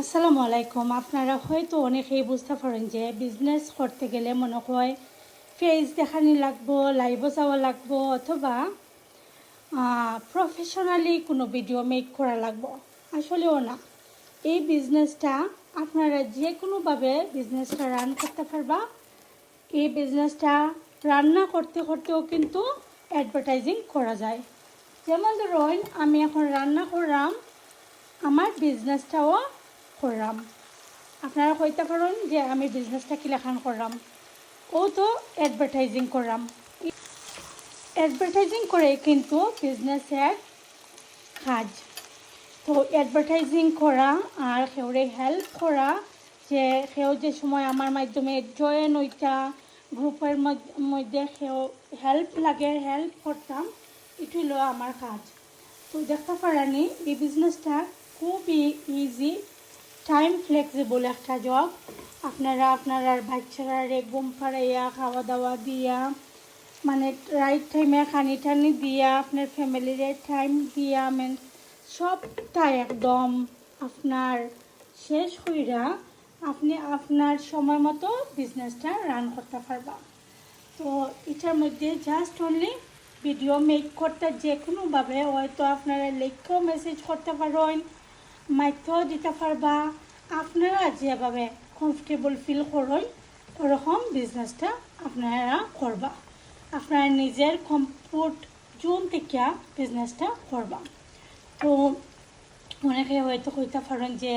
আসসালামু আলাইকুম। আপনারা হয়তো অনেকেই বুঝতে পারেন যে বিজনেস করতে গেলে মনে হয় ফেস দেখানি লাগবো লাইভও যাওয়া লাগবো অথবা প্রফেশনালি কোনো ভিডিও মেক করা লাগবো। আসলেও না। এই বিজনেসটা আপনারা যে কোনোভাবে বিজনেসটা রান করতে পারবা। এই বিজনেসটা রান্না করতে করতেও কিন্তু অ্যাডভার্টাইজিং করা যায়। যেমন ধরুন, আমি এখন রান্না করলাম, আমার বিজনেসটাও করলাম আপনারা কইতে পারেন যে আমি বিজনেসটা কি লেখান করলাম ও তো অ্যাডভার্টাইজিং করলাম অ্যাডভার্টাইজিং করে কিন্তু বিজনেসের কাজ। তো অ্যাডভার্টাইজিং করা আর সেওরে হেল্প করা, যে সেও যে সময় আমার মাধ্যমে জয়েন ওইটা গ্রুপের মধ্যে সেও হেল্প লাগে হেল্প করতাম, এটি হলো আমার কাজ। তো দেখতে পারানি, এই বিজনেসটা খুবই ইজি টাইম ফ্লেক্সিবল একটা জব আপনারা আপনারা বাচ্চারা ঘুম পাড়াইয়া খাওয়া দাওয়া দিয়া মানে রাইট টাইমে খানি টানি দিয়া, আপনার ফ্যামিলির টাইম দিয়া মেন সবটা একদম আপনার শেষ হইরা আপনি আপনার সময় মতো বিজনেসটা রান করতে পারবা। তো এটার মধ্যে জাস্ট অনলি ভিডিও মেক করতে যে কোনোভাবে হয়তো আপনারা লেখেও মেসেজ করতে পারেন মাইথও দিতে পারবা আপনারা যেভাবে কমফর্টেবল ফিল করেন ওরকম বিজনেসটা আপনারা করবা আপনারা নিজের কমফোর্ট জোন থেকে বিজনেসটা করবা তো, অনেকে হয়তো কইতে পারেন যে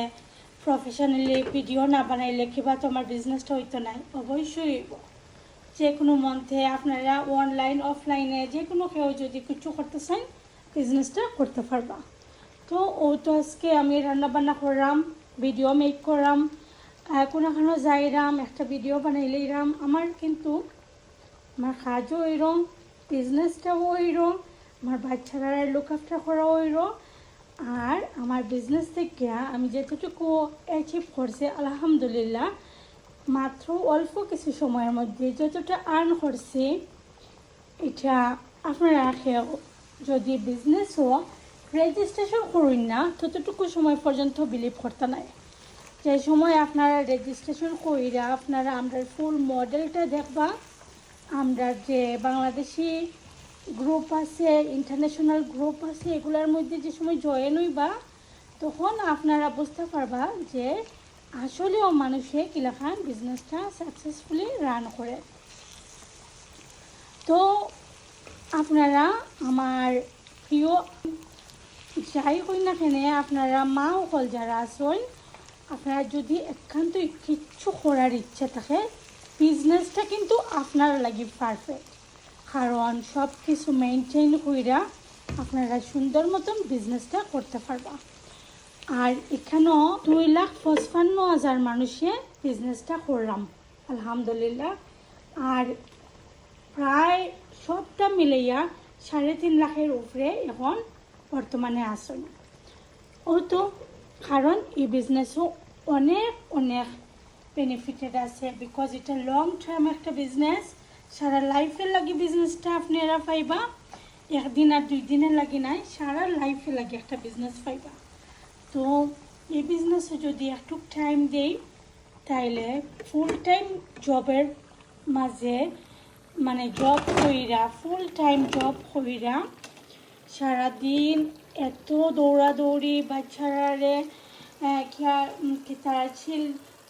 প্রফেশনালি ভিডিও না বানাইলে কিবা তোমার বিজনেসটা হইতো নাই অবশ্যই যে কোনো মধ্যে আপনারা অনলাইন অফলাইনে যে কোনো কেউ যদি কিছু করতে চান বিজনেসটা করতে পারবা। তো ও তো আজকে আমি রান্না বান্না করলাম ভিডিও মেক করলাম কোনো কোনো যাইরাম একটা ভিডিও বানাইলাম আমার কিন্তু আমার কাজও ওইরম বিজনেসটাও ওইরম আমার বাচ্চারা লুক আফটার করা ওইরম আর আমার বিজনেস থেকে আমি যেতটুকু অ্যাচিভ করছি, আলহামদুলিল্লাহ, মাত্র অল্প কিছু সময়ের মধ্যে যতটা আর্ন করছি, এটা আপনারা যদি বিজনেসও রেজিস্ট্রেশন করুন না, ততটুকু সময় পর্যন্ত বিলিভ করতে নাই। যে সময় আপনারা রেজিস্ট্রেশন কইরা আপনারা আমরা ফুল মডেলটা দেখবা আমরা যে বাংলাদেশি গ্রুপ আছে ইন্টারন্যাশনাল গ্রুপ আছে, এগুলোর মধ্যে যে সময় জয়েন হইবা, তখন আপনারা বুঝতে পারবা যে আসলেও মানুষে কিলাখান বিজনেসটা সাকসেসফুলি রান করে। তো আপনারা আমার প্রিয় যাই হই না কেন, আপনারা মা সকল যারা আছেন, আপনারা যদি একান্ত কিচ্ছু করার ইচ্ছা থাকে বিজনেসটা কিন্তু আপনার লাগি পারফেক্ট কারণ সব কিছু মেনটেন কইরা আপনারা সুন্দর মতন বিজনেসটা করতে পারবা। আর এখানেও দুই লাখ পঁচপান্ন হাজার মানুষে বিজনেসটা করলাম, আলহামদুলিল্লাহ। আর প্রায় সবটা মিলাইয়া সাড়ে তিন লাখের উপরে এখন বর্তমানে আসুন ও তো কারণ এই বিজনেসও অনেক অনেক বেনিফিটেড আছে বিকজ এটা লং টার্ম একটা বিজনেস সারা লাইফের লাগি বিজনেসটা আপনারা পাইবা। একদিন আর দুই দিনের লাগি নাই, সারা লাইফে লাগে একটা বিজনেস পাইবা। তো এই বিজনেসে যদি একটু টাইম দেই, তাইলে ফুল টাইম জবের মাঝে মানে জব কইরা ফুল টাইম জব কইরা সারাদিন এত দৌড়াদৌড়ি, বাচ্চারারে তারা ছিল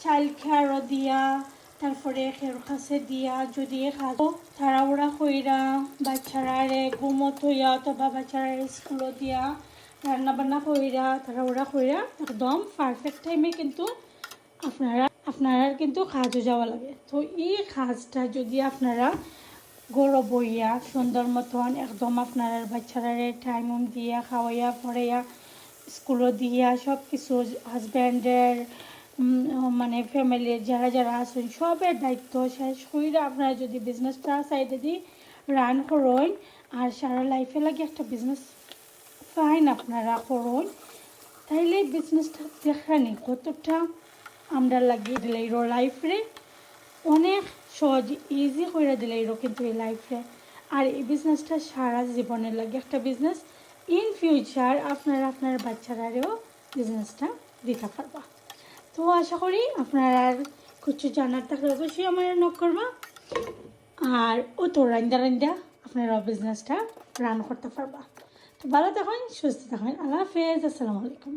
চাইল্ড কেয়ারও দিয়া, তারপরে খের কাছে দিয়া, যদি খাব তাড়াহুড়া কইরা বাচ্চারারে ঘুমত হইয়া অথবা বাচ্চারা স্কুলও দিয়া রান্না বান্না কইরা, তাড়াহুড়া কইরা, একদম পারফেক্ট টাইমে কিন্তু আপনারা আপনারা কিন্তু কাজও যাওয়া লাগে। তো এই কাজটা যদি আপনারা গরো বইয়া সুন্দর মতন একদম আপনার বাচ্চারা টাইম দিয়া, খাওয়াইয়া, পড়াইয়া স্কুলও দিয়া সব কিছু হাজব্যান্ডের মানে ফ্যামিলির যারা যারা আছেন, সবের দায়িত্ব শেষ কইরা আপনারা যদি বিজনেসটা সাইডে দিয়ে রান করুন, আর সারা লাইফে লাগে একটা বিজনেস ফাইন আপনারা করুন, তাইলে বিজনেসটা দেখানি কতটা আমরা লাগিয়ে দিলে লাইফ রে অনেক সহজ ইজি করে দিলে এরকম কিন্তু এই লাইফে আর এই বিজনেসটা সারা জীবনের লাগে। একটা বিজনেস ইন ফিউচার আপনার আপনার বাচ্চারারেও বিজনেসটা দিতে পারবা। তো আশা করি আপনারা আর কিছু জানার থাকলে অবশ্যই আমার নক করবা। আর ও তো রান্দা রান্দা আপনারা বিজনেসটা রান করতে পারবা। তো ভালো থাকুন, সুস্থ থাকুন। আল্লাহ হাফেজ। আসসালামু আলাইকুম।